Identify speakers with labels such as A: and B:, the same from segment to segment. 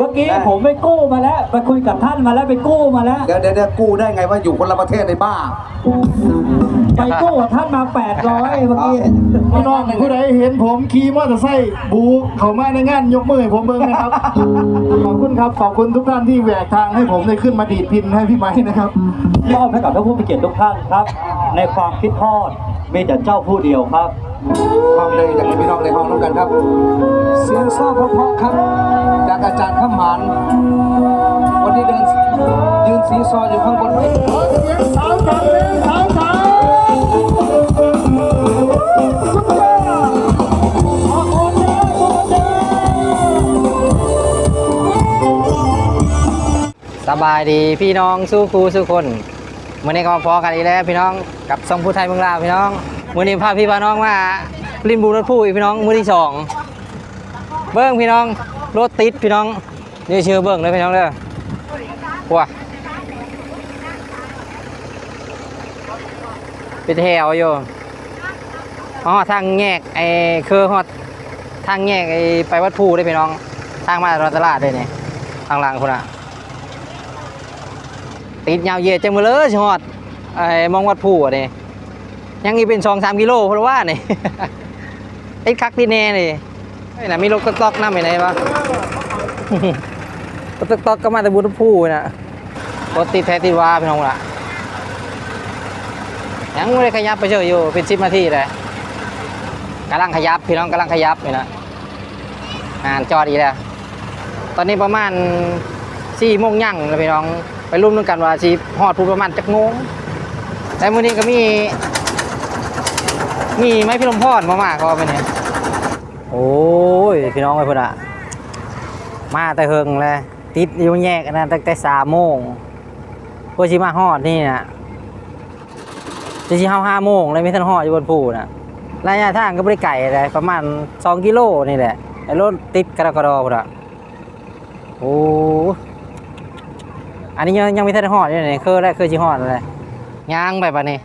A: เมื่อกี้ผมไปกู้มาแล้ว ไปคุยกับท่านมาแล้วไปกู้มาแล้ว
B: เดี๋ยวเดี๋ยวเดี๋ยวกู้ได้ไงว่าอยู่คนละประเทศในบ้า
A: ไปกู้กับท่านมา800เมื่อกี้
C: พี่น้องผู้ใดเห็นผมขี่มอเตอร์ไซค์บูเขามาในงานยกมือให้ผมเบิ่งนะครับ ขอบคุณครับขอบคุณทุกท่านที่แหวกทางให้ผมได้ขึ้นมาดีดพินให้พี่ไม้นะครับ
A: มอบให้กับท่านผู้มีเกียรติทุกท่านครับ ในความคิดทอดมีแต่เจ้าผู้เดียวครับ
B: ความเลยจากพี่น้องในห้องน้ำกันครับ เสียงซ้อเพราะๆครับ จากอาจารย์ขมานวันนี้เดินยืนสีซออยู่ข้างบน
C: สาวสาวสาวสาว
D: สบายดีพี่น้องสู้ครูสู้คน มื่อนี้ก็มาพอกันอีกแล้วพี่น้องกับสองผู้ไทยเมืองลาวพี่น้องมื่อนี้พาพี่พาน้องมาลินบูรถผู้อีกพี่น้องมือที่สองเบิ้งพี่น้องรถติดพี่น้องนี่ชื่อเบิ้งเลยพี่น้องเด้อว้าไปแถวอยู่อ๋อทางแยกไอ้คือฮอดทางแยกไอ้ไปวัดผู้ได้พี่น้องทางมาตลาดเลยนี่ทางหลังคุณอะ ติดยาวเยียดจังมาเลยชอดไอ้มองวัดผู้อะนี่ยังอีเป็นสองสามกิโลเพราะว่านี่ติดคักติดแน่นี่นี่นะมีรถก็ตอกน้ำไปไหนวะรถตอกก็มาแต่บุญผู้นะรถติดแท้ติดว่าพี่น้องละยังไม่ได้ขยับไปเฉยอยู่เป็นสิบนาทีเลยกำลังขยับพี่น้องกำลังขยับนี่นะอ่านจอดอีกแล้ว ตอนนี้ประมาณสี่โมงยั่งแล้วพี่น้อง ไปรุ่มนึงกันว่าสีฮอดพูดประมาณจักโมงแต่มื้อนี้ก็มี มีไม้พิลมพอดมามากก็ไปเนี่ยโอ้ยพี่น้องไอ้พุ่นอะมาแต่เฮิงเลยติดอยู่แยกอันะตั้งแต่สามโมงพื่อชิมาฮอดนี่นะจะชิเฮาห้าโมงเลยไม่ทันฮอดอยู่บนภูนะระยะทางก็ไม่ได้ไกลเลยประมาณสองกิโลนี่แหละไอ้รถติดกระดอกกระดอพุ่นอะโอ้ อันนี้ยังยังไม่ทันหอดอยู่เลยคือแรกคือจีหอดเลยย่างไปปะนี่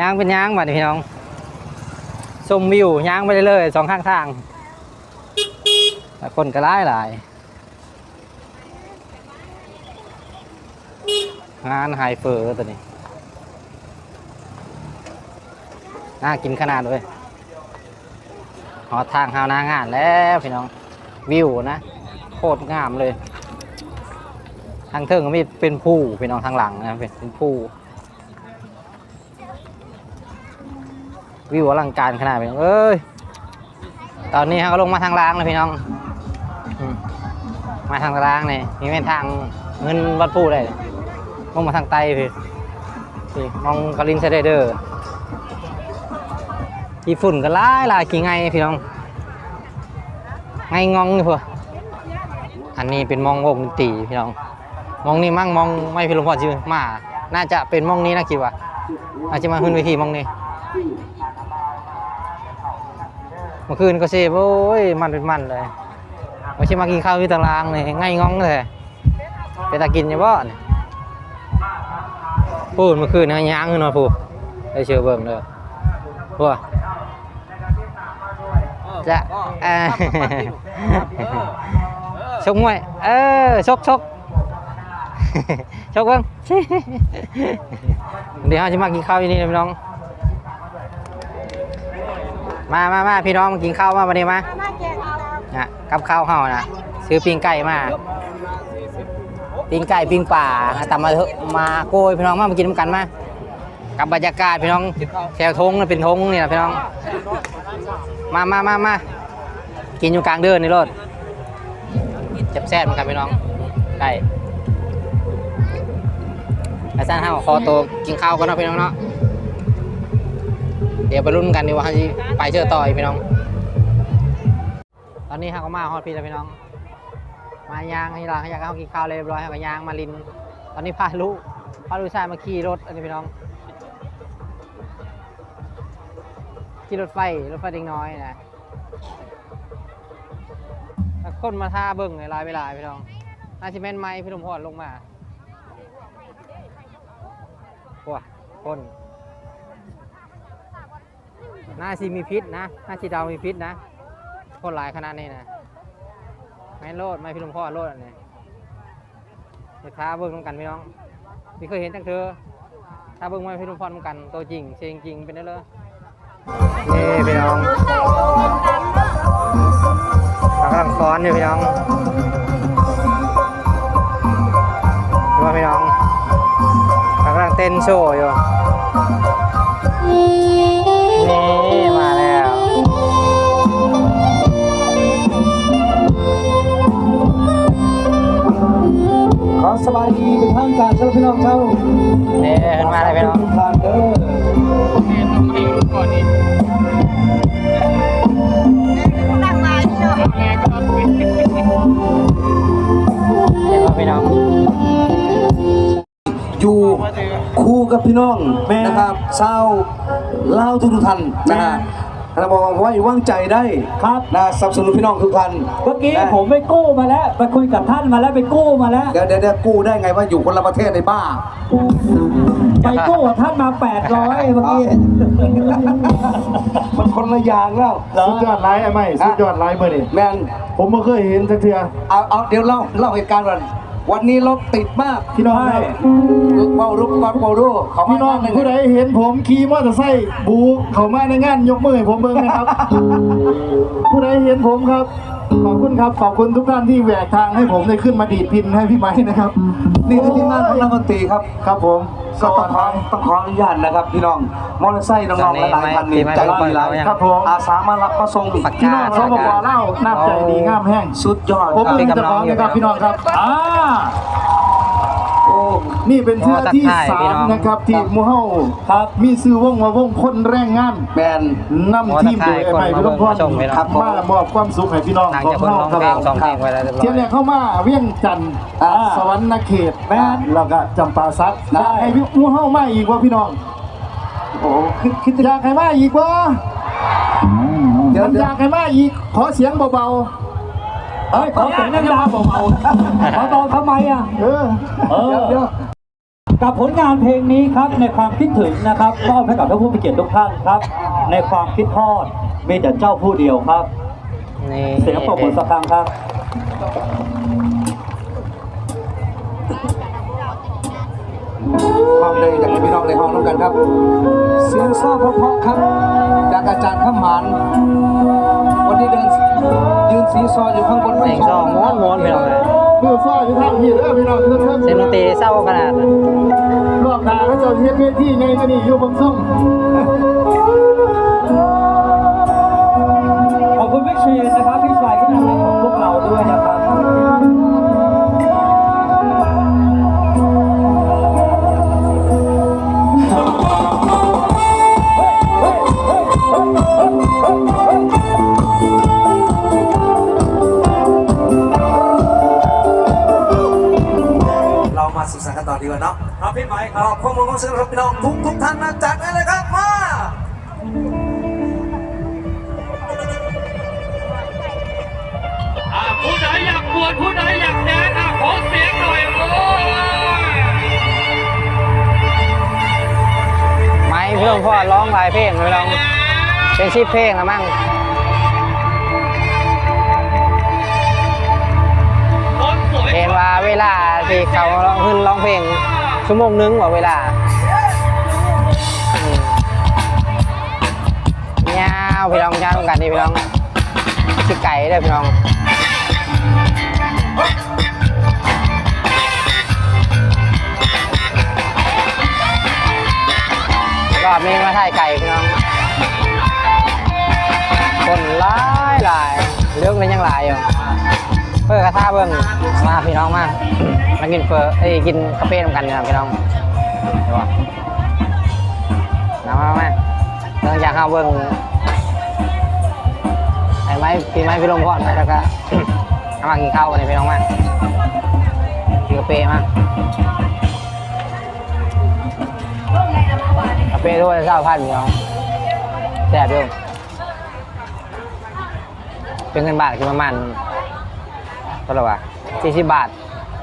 D: ย่างเป็นย่างบัดนี้พี่น้องชมวิวย่างไปเรื่อยๆสองข้างทางคนก็ร้ายหลายงานไฮเฟอร์ตัวนี้น่ากินขนาดเลยหอทางหาหนางานแล้วพี่น้อง วิวนะ โคตรงามเลย ทางเทิงก็มีเป็นผู้พี่น้องทางหลังนะเป็นเป็นผู้ วิวอลังการขนาดพี่น้เอ้ยตอนนี้เขาก็ลงมาทางล่างแล้วพี่น้อง มาทางล่างนี่นี่เป็นทางเงินวัดผู้ได้ลงมาทางใต้พี่พี่มองกระลินเซเดอร์ญี่ปุ่นก็หลายหลายกี่ไงพี่น้อง ไงงองนี่เพื่ออันนี้เป็นมองวงดนตรีพี่น้อง มองนี่มั่งมองไม่พิลมพอชื่อมา น่าจะเป็นมองนี้นะคิดว่าอาจจะมาขึ้นเวทีมองนี้เมื่อคืนก็เซฟโอ้ยมันเป็นมันเลยไม่ใช่มากินข้าวที่ตารางเลยไงงองเลยไปตากินยังบ่เนี่ยพูดเมื่อคืนนะย่างขึ้นมาพูดได้เชื่อเบิ่งเลยพูด dạ à. ชกมวย เออชกชกชกเบ้างเดี๋ยวเราจะมากินข้าวที่นี่นะพี่น้อง มามามาพี่น้องมากินข้าวมาวันนี้มานะกับข้าวเฮานะซื้อปิ้งไก่มาปิ้งไก่ปิ้งป่าตำมาเถอะมาโกยพี่น้องมามากินน้ำกันมา กับบรรยากาศพี่น้องแถวทงน่เป็นทงนี่นะพี่น้อง มามามามากินอยู่กลางเดินนี่รถเจ็บแซ่บเหมือนกันพี่น้องไก่ไอ้สั้นห้าคอโตกินข้าวกันเนาะพี่น้องเนาะเดี๋ยวไปรุ่นกันดีกว่าไปเชื่อต่อยพี่น้อง ตอนนี้ฮาก็มาฮอดพี่แล้วพี่น้อง มายางให้เราอยากให้เขากินข้าวเลยรียบร้อยเขาก็ยางมาลิน ตอนนี้พาลูกพาลูกชายมาขี่รถอันนี้พี่น้อง ขี่รถไฟ รถไฟเด็กน้อยนะคนมาท่าเบิ่งในลายเวลาพี่น้องนาจะแม่นไม้พี่ลมพอดลงมาว้าคนน่าสิมีพิษนะน่าสิดาวมีพิษนะคนหลายขนาดนี้นะไม่โลดไม่พี่ลมพ่อโลดอันนี้เดี๋ยท้าเบิ้งน้ำกันพี่น้องพี่เคยเห็นตั้งเธอถ้าเบิ้งไม่พี่ลมพ่อน้ำกัน ตัวจริงเสียงจริงเป็นได้เลย นี่พี่น้องเรากำลังฟ้อนอยู่พี่น้องดูว่าพี่น้องเรากำลังเต้นโชว์อยู่นี่มาแล้ว
B: ขอสบายดีเป็นทางการสำหรับพี่น้องเจ้า
D: นี่ขึ้นมาเลยพี่น้อง
B: อยู่คู่กับพี่น้อง
A: แม่
B: นะครับเศร้าเล่าวทุกๆท่านนะฮะเราบอกว่าไว้วางใจได้
A: ครับ
B: นะสนับสนุนพี่น้องทุกท่าน
A: เมื่อกี้
B: นะ
A: ผมไปกู้มาแล้วไปคุยกับท่านมาแล้วไปกู้มาแล้ว
B: เดี๋ยวเดี๋ยวเดี๋ยวกู้ได้ไงว่าอยู่คนละประเทศในบ้า
A: ไปกู้กับท่านมา 800เมื่อกี้
B: มันคนละอย่างแล้ว
A: เหรอ
C: สุดยอดไลฟ์ไอ้ไม่สุดยอดไลฟ์เมื่อนี่
B: แมน
C: ผมไม่เคยเห็นสักเทือ
B: เอาเอาเดี๋ยวเล่าเล่าเหตุการณ์ก่อน วันนี้รถติดมาก
C: พี่น้องครับ
B: เบารุกเบารุเขา
C: พี่น้องผู้ใดเห็นผมขี่มอเตอร์ไซค์บูเขามาในงานยกมือให้ผมเบิ่งนะครับ ผู้ใดเห็นผมครับ ขอบคุณครับ ขอบคุณทุกท่านที่แหวกทางให้ผมได้ขึ้นมาดีดพินให้พี่ไม้นะครับ
B: นี่คือที่มาของนักดนตรีครับ
C: ครับผม
B: ก็ต้องขอต้องขออนุญาตนะครับพี่น้องมอเตอร์ไซค์น้องๆหลายๆคันนี่ใจดีหลาย
C: ครับผม
B: อาสามารับมาส่ง
D: ปาก
C: พี่
D: กา
C: น้องสปปเล่าน้ำใจดีงามแห้ง
B: สุดยอด
C: ผม
B: ครับ
C: เพิ่งจะขอนะครับพี่น้องครับ
A: อ่า
B: โอ้
C: นี่เป็นเทือที่
D: ทักทาย
C: สา
D: พี่
C: ม
D: น้อง
C: นะครับ ที่
B: ครับ
C: หมูเฮาครับมีซื้อวงมาวงคนแรงงาน
B: แมน
C: นำทีมโดยไอ้ใหม่พี่ต้องพร
D: ขอทักทายคนมาเบิ่งมาชมพี่น้อง
C: ครับมามอบความสุขให้พี่น้อง
D: หลัง
C: ขอ
D: จาก
C: ง
D: คน
C: เฮา
D: ร้อง
C: ครับ
D: เพลงสองเพลงไว้แล้วเรียบร้อ
C: เที่ยงแร
D: ย
C: กเข้ามาเวียงจันทร์
B: อ่า
C: สวรรค์นเขต
A: แม่น
C: แล้วก็จำปาสัก
B: ได้
C: อยากให้พี่หมูเฮามาอีกว่าพี่น้อง
B: โอ้คิดคิด
C: อยากให้มาอีกว่า
B: เดี๋ยว
C: มัน
B: เดี๋
C: อ
B: ยว
C: ยากให้มาอีกขอเสียงเบา
A: เฮ้ยขอเสียงดังๆเบาๆเบาๆทำไมอะ
C: ๆเออ
A: เออ
B: เดี๋ยว
A: กับผลงานเพลงนี้ครับในความคิดถึงนะครับมอบให้กับท่านผู้มีเกียรติทุกท่านครับ ในความคิดทอดมีแต่เจ้าผู้เดียวครับ
D: นี่
A: เสียงปรบมือสักครั้งครับ
B: ความเลยจากพี่น้องในห้องน้ำกันครับ เสียงซ้อเพราะๆครับ จากอาจารย์ขมานวันนี้เดินยืน สีซออยู่ข้างบน
D: เสียงซองม้วนม้วนพี่น้องเลย
C: คือซ้ออยู่ทางพี่เด้อพี่น้องเพิ่นเพิ่น
D: เสียงดนตรีเศร้าขนาดนั้น
C: รอบหน้าเขาจะเฮ็ดเวทีไงก็นี่อยู่บนซุ้ม
B: ม
A: พ่
B: อร้
E: องห
D: ลายเพลงพี่น้องเป็นชิปเพลงละมั่งเห็นว่าเวลาที่เขาร้องขึ้นร้องเพลงชั่วโมงนึงกว่าเวลาอืมยาวพี่น้องยาวกันนี่พี่น้องชิไก่เด้พี่น้อง รอบนี้มาถ่ายไก่พี่น้อง คนหลายหลายเรื่องนี้ยังหลายอยู่เพื่อกระทาเบิ้งมาพี่น้องมามากินเฟอร์เอ้ยกินกาแฟนำกันนะครับพี่น้องเดี๋ยวว่ามามามาเรื่องจากข้าวเบิ้งไอ้ไม้พี่ไม้พี่ลมพอดแล้วก็มากินข้าวกันเลยพี่น้องมากินกาแฟมา กาแฟด้วยเช้าพันพี่น้องแซ่บด้วยเป็นเงินบาทคือประมาณเท่าไหร่วะสี่สิบบาท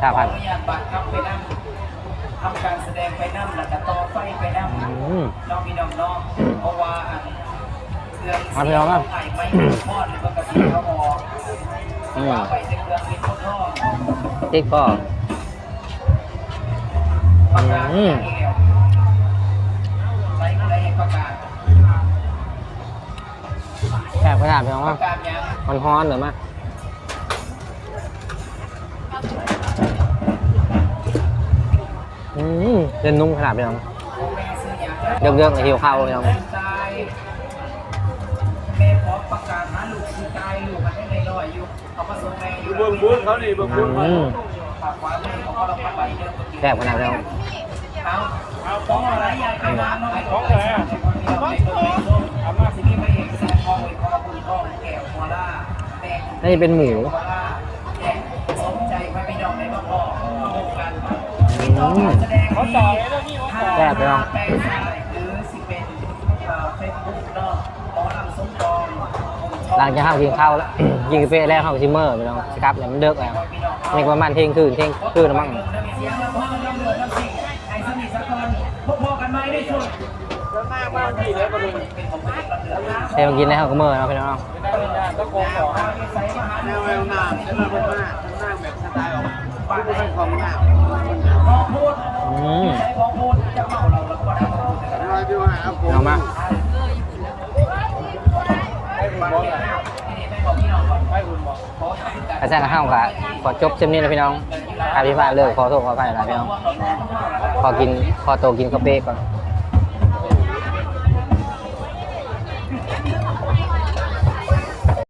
D: ห้าพัน
F: ทำการแสดงไปนั่แล้วก็ต่อไฟไปนั่
D: อืม
F: น้องพี่น้องน้องเพราะว่าอันเครื่อง
D: มาพี่น้องครับ
F: ไฟไม่พอดหรือว่ากับพี่เขาอ่อน
D: อืม
F: ไปเส้นเรื่องกินข้าวทอด
D: ติ๊กก็
F: ประกาศ
D: อืม
F: ใส่ ก็เลยประกาศ
D: แซ่บขนาดพี่น้องว่า
F: ระกาศยัง
D: มันฮ้อนหรือมั้ยอืมเล่นนุ่มขนาดพี่น้อง
F: แม่ซื้อยัง
D: เยอะๆเลยหิวข้าวพี่น้อง
F: ตายแม่ขอประกาศหาลูกคือตายลูกมันไม่ได้ลอยอยู่เขาก็ส่งบื้งบนเขานี่เบื้งบน
D: อืม
F: ปากขวามือเขาก็ลงมาไปเดิน
D: แซ่บขนาดพี่น้อง
F: เอาเอาของอะไรอยากไปน้ำหน่อยของไรารแสดงเขาต่อเลยนะพี่ว่า
D: แซ่บพี่น้อง
F: แปลงสายหรือสิเป็นเฟซบุ๊กเนาะหมอลำสมจอง
D: หลังจากข้าวกินข้าวแล้วยิงกาแฟแล้วข้าวซิมเมอร์พี่น้องสครับเนี่ยมันเดึกแล้วนี่ประมาณเที่ยงคืนเที่ยงคืนแล้วมั้ง
F: เสียงลำพ่อลำเรือลำสิ่ง เลยมาดูเป็นของตัวเองลำเรือนะ
D: เที่ยงกินแล้วก็เมื่อเนาะพี่น้อง
F: ต้องโกงต่อใส่มาหาแนวแววหน้าใช่ไหมเป็นหน้าหน้าแบบสไตล์ออกบ้เป็นของหน้า
D: อืม
F: ใช้พอพูดจะเมาเราแล้วก็ได้
D: เอามาอาจารย์ข้าวค่ะขอจบเช่นนี้นะพี่น้องอาพี่ฟ้าเลิกขอโทษขออภัยนะพี่น้อง ขอกิน ขอโตวกินกาแฟก่อน